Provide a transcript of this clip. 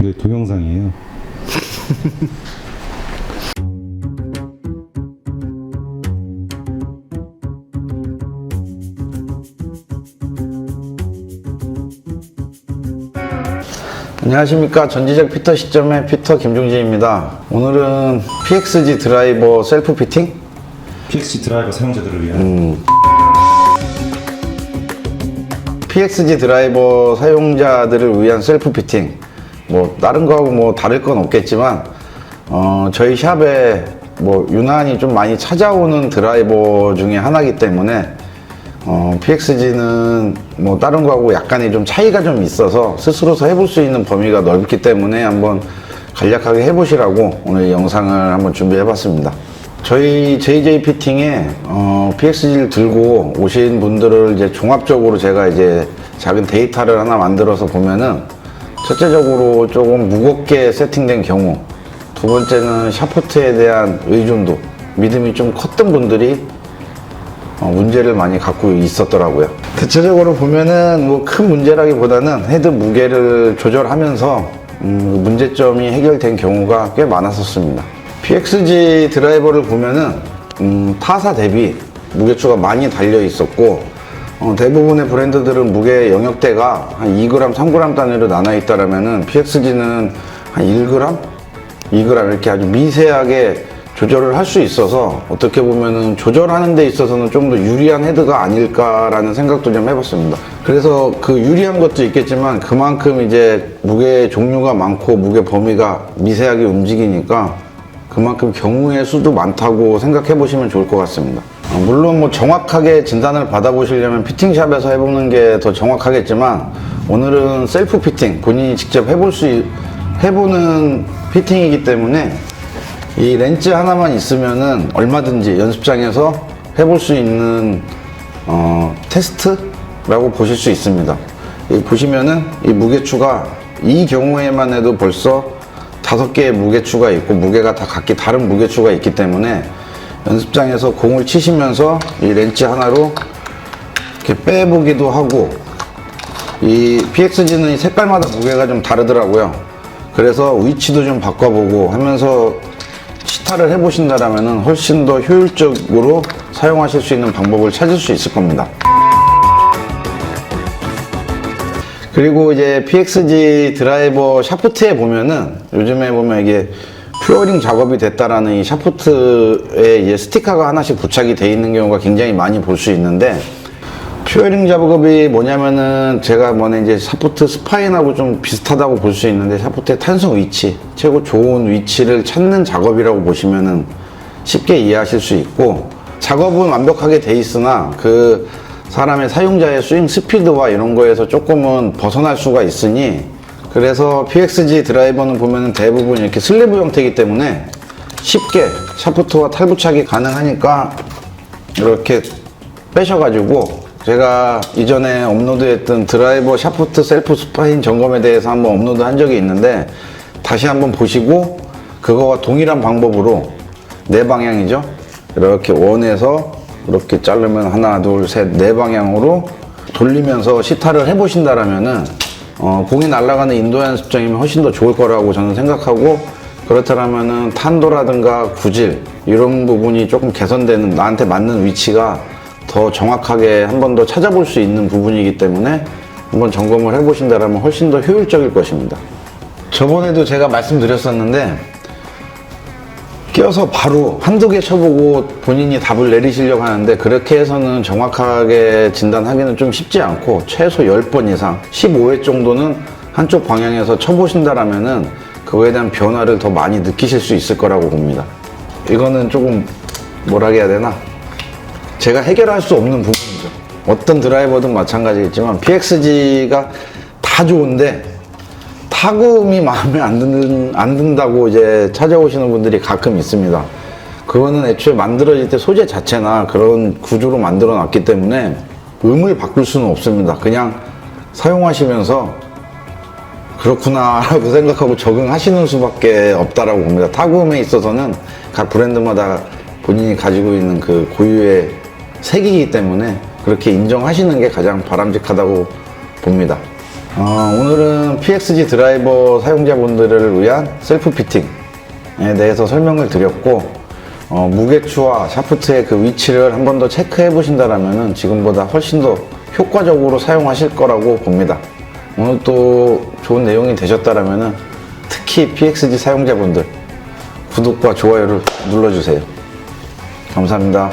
네, 동영상이에요. 안녕하십니까. 전지적 피터 시점의 피터 김종진입니다. 오늘은 PXG 드라이버 셀프 피팅? PXG 드라이버 사용자들을 위한. 음. PXG 드라이버 사용자들을 위한 셀프 피팅 뭐 다른 거하고 뭐 다를 건 없겠지만 어, 저희 샵에 뭐 유난히 좀 많이 찾아오는 드라이버 중에 하나이기 때문에 어, PXG는 뭐 다른 거하고 약간의 좀 차이가 좀 있어서 스스로서 해볼 수 있는 범위가 넓기 때문에 한번 간략하게 해보시라고 오늘 이 영상을 한번 준비해봤습니다. 저희 JJ 피팅에 어, PXG를 들고 오신 분들을 이제 종합적으로 제가 이제 작은 데이터를 하나 만들어서 보면은 첫째적으로 조금 무겁게 세팅된 경우 두 번째는 샤프트에 대한 의존도 믿음이 좀 컸던 분들이 어, 문제를 많이 갖고 있었더라고요. 대체적으로 보면은 뭐 큰 문제라기보다는 헤드 무게를 조절하면서 음, 문제점이 해결된 경우가 꽤 많았었습니다. PXG 드라이버를 보면은 음, 타사 대비 무게추가 많이 달려 있었고 어, 대부분의 브랜드들은 무게 영역대가 한 2g, 3g 단위로 나눠 있다라면은 PXG는 한 1g, 2g 이렇게 아주 미세하게 조절을 할 수 있어서 어떻게 보면은 조절하는 데 있어서는 좀 더 유리한 헤드가 아닐까라는 생각도 좀 해봤습니다. 그래서 그 유리한 것도 있겠지만 그만큼 이제 무게 종류가 많고 무게 범위가 미세하게 움직이니까 그만큼 경우의 수도 많다고 생각해 보시면 좋을 것 같습니다. 어, 물론 뭐 정확하게 진단을 받아보시려면 피팅샵에서 해보는 게 더 정확하겠지만 오늘은 셀프 피팅 본인이 직접 해볼 수 있- 해보는 피팅이기 때문에 이 렌즈 하나만 있으면은 얼마든지 연습장에서 해볼 수 있는 어, 테스트라고 보실 수 있습니다. 이 보시면은 이 무게추가 이 경우에만 해도 벌써 다섯 개의 무게추가 있고 무게가 다 각기 다른 무게추가 있기 때문에 연습장에서 공을 치시면서 이 렌즈 하나로 이렇게 빼보기도 하고 이 PXG는 색깔마다 무게가 좀 다르더라고요. 그래서 위치도 좀 바꿔보고 하면서 시타를 해보신다라면 훨씬 더 효율적으로 사용하실 수 있는 방법을 찾을 수 있을 겁니다. 그리고 이제 PXG 드라이버 샤프트에 보면은 요즘에 보면 이게 퓨어링 작업이 됐다라는 이 샤프트에 이제 스티커가 하나씩 부착이 돼 있는 경우가 굉장히 많이 볼 수 있는데 퓨어링 작업이 뭐냐면은 제가 뭐네 이제 샤프트 스파인하고 좀 비슷하다고 볼 수 있는데 샤프트의 탄성 위치 최고 좋은 위치를 찾는 작업이라고 보시면은 쉽게 이해하실 수 있고 작업은 완벽하게 돼 있으나 그 사람의 사용자의 스윙 스피드와 이런 거에서 조금은 벗어날 수가 있으니 그래서 PXG 드라이버는 보면은 대부분 이렇게 슬리브 형태이기 때문에 쉽게 샤프트와 탈부착이 가능하니까 이렇게 빼셔가지고 제가 이전에 업로드했던 드라이버 샤프트 셀프 스파인 점검에 대해서 한번 업로드 한 적이 있는데 다시 한번 보시고 그거와 동일한 방법으로 네 방향이죠? 이렇게 원에서 이렇게 자르면 하나 둘 셋 네 방향으로 돌리면서 시타를 해보신다라면은 어, 공이 날아가는 인도 연습장이면 훨씬 더 좋을 거라고 저는 생각하고 그렇다면은 탄도라든가 구질 이런 부분이 조금 개선되는 나한테 맞는 위치가 더 정확하게 한 번 더 찾아볼 수 있는 부분이기 때문에 한번 점검을 해보신다면 훨씬 더 효율적일 것입니다. 저번에도 제가 말씀드렸었는데 끼어서 바로 한두 개 쳐보고 본인이 답을 내리시려고 하는데 그렇게 해서는 정확하게 진단하기는 좀 쉽지 않고 최소 10번 이상 15회 정도는 한쪽 방향에서 쳐보신다라면은 그거에 대한 변화를 더 많이 느끼실 수 있을 거라고 봅니다. 이거는 조금 뭐라 해야 되나? 제가 해결할 수 없는 부분이죠. 어떤 드라이버든 마찬가지겠지만 PXG가 다 좋은데 타구음이 마음에 안, 든, 안 든다고 이제 찾아오시는 분들이 가끔 있습니다. 그거는 애초에 만들어질 때 소재 자체나 그런 구조로 만들어 놨기 때문에 음을 바꿀 수는 없습니다. 그냥 사용하시면서 그렇구나라고 생각하고 적응하시는 수밖에 없다라고 봅니다. 타구음에 있어서는 각 브랜드마다 본인이 가지고 있는 그 고유의 색이기 때문에 그렇게 인정하시는 게 가장 바람직하다고 봅니다. 어, 오늘은 PXG 드라이버 사용자분들을 위한 셀프 피팅에 대해서 설명을 드렸고 어, 무게추와 샤프트의 그 위치를 한 번 더 체크해 보신다면 지금보다 훨씬 더 효과적으로 사용하실 거라고 봅니다. 오늘 또 좋은 내용이 되셨다면 특히 PXG 사용자분들 구독과 좋아요를 눌러주세요. 감사합니다.